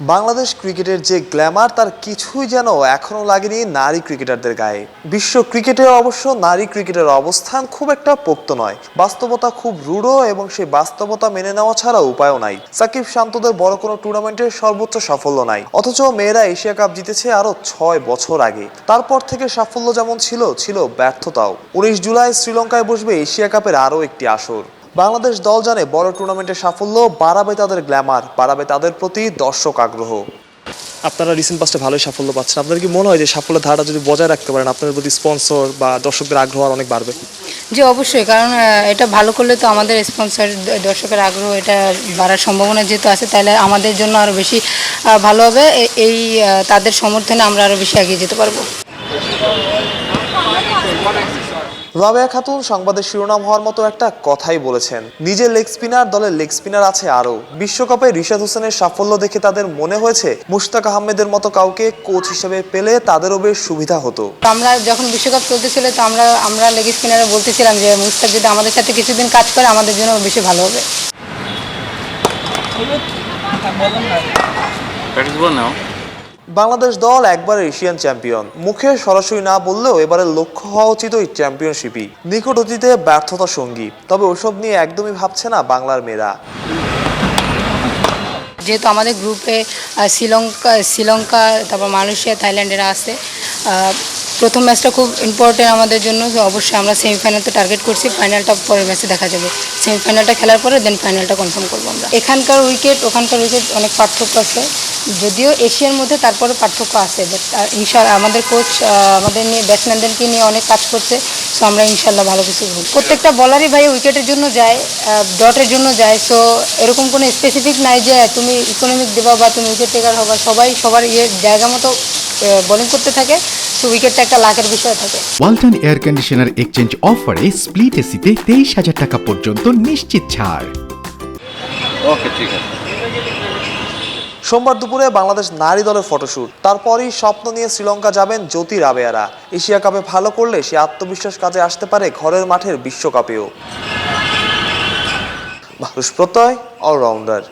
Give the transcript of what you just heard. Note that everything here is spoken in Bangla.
বাংলাদেশ ক্রিকেটের যে গ্ল্যামার, তার কিছুই যেন এখনও লাগেনি নারী ক্রিকেটারদের গায়ে। বিশ্ব ক্রিকেটে অবশ্য নারী ক্রিকেটের অবস্থান খুব একটা পোক্ত নয়। বাস্তবতা খুব রূঢ় এবং সেই বাস্তবতা মেনে নেওয়া ছাড়া উপায়ও নাই। সাকিব শান্তদের বড় কোনো টুর্নামেন্টের সর্বোচ্চ সাফল্য নাই। অথচ মেয়েরা এশিয়া কাপ জিতেছে আরও ছয় বছর আগে। তারপর থেকে সাফল্য যেমন ছিল ছিল ব্যর্থতাও। উনিশ জুলাই শ্রীলঙ্কায় বসবে এশিয়া কাপের আরও একটি আসর। বাংলাদেশ দল জানে বড় টুর্নামেন্টের সাফল্য বাড়াবে তাদের গ্ল্যামার বাড়াবে তাদের প্রতি দর্শক আগ্রহ। আপনারা রিসেন্ট পাস্টে ভালোই সাফল্য পাচ্ছেন। আপনার কি মনে হয় যে সাফল্যের ধারাটা যদি বজায় রাখতে পারেন আপনাদের প্রতি স্পন্সর বা দর্শকদের আগ্রহ আর অনেক বাড়বে? জি অবশ্যই কারণ এটা ভালো করলে তো আমাদের স্পন্সর দর্শকের আগ্রহ এটা বাড়ার সম্ভাবনা যেহেতু আছে তাহলে আমাদের জন্য আরও বেশি ভালো হবে। এই তাদের সমর্থনে আমরা আরও বেশি এগিয়ে যেতে পারব। রাবেয়া খাতুন সংবাদের শিরোনাম হওয়ার মতো একটা কথাই বলেছেন। নিজের লেগ স্পিনার দলের লেগ স্পিনার আছে আরও। বিশ্বকাপে রিশাদ হোসেনের সাফল্য দেখে তাদের মনে হয়েছে মুশতাক আহমেদের মতো কাউকে কোচ হিসেবে পেলে তাদেরও বেশ সুবিধা হতো। তো আমরা যখন বিশ্বকাপ চলতেছিল তো আমরা আমরা লেগ স্পিনারে বলতেছিলাম যে মুস্তাক যদি আমাদের সাথে কিছুদিন কাজ করে আমাদের জন্য বেশি ভালো হবে। Now. বাংলাদেশ দল একবার এশিয়ান চ্যাম্পিয়ন। মুখে সরাসরি না বললেও এবারে লক্ষ্য হওয়া উচিত ওই চ্যাম্পিয়নশিপই নিকট অতীতে ব্যর্থতা সঙ্গী। তবে ওসব নিয়ে একদমই ভাবছে না বাংলার মেয়েরা। যেহেতু আমাদের গ্রুপে শ্রীলঙ্কা শ্রীলঙ্কা, তারপর মালয়েশিয়া, থাইল্যান্ডেরা আছে প্রথম ম্যাচটা খুব ইম্পর্টেন্ট আমাদের জন্য অবশ্যই আমরা সেমিফাইনাল তো টার্গেট করছি ফাইনালটা পরের ম্যাচে দেখা যাবে। সেমিফাইনালটা খেলার পরে দেন ফাইনালটা কনফার্ম করব আমরা। এখানকার উইকেট ওখানকার উইকেট অনেক পার্থক্য আছে। যদিও এশিয়ার মধ্যে তারপরে পার্থক্য আছে ইনশাল আমাদের কোচ আমাদের নিয়ে ব্যাটসম্যানদেরকে নিয়ে অনেক কাজ করছে সো আমরা ইনশাল্লাহ ভালো কিছু করব। প্রত্যেকটা বলারই ভাই উইকেটের জন্য যায় ডটের জন্য যায় সো এরকম কোনো স্পেসিফিক নাই যে, তুমি ইকোনমিক দেবা বা তুমি উইকেট টেকার হবা, সবাই সবার ইয়ে জায়গা মতো বোলিং করতে থাকে। সো উইকেটটা একটা লাখের বিষয় থাকে। ওয়ালটন এয়ার কন্ডিশনার এক্সচেঞ্জ অফারে স্প্লিট এসিতে তেইশ হাজার টাকা পর্যন্ত নিশ্চিত ছাড়। Okay, ঠিক আছে। সোমবার দুপুরে বাংলাদেশ নারী দলের ফটোশুট। তারপরই স্বপ্ন নিয়ে শ্রীলঙ্কা যাবেন জ্যোতি রাবেয়ারা। এশিয়া কাপে ভালো করলে সে আত্মবিশ্বাস কাজে আসতে পারে ঘরের মাঠের বিশ্বকাপেও। ভারুষ প্রত্যয় অলরাউন্ডার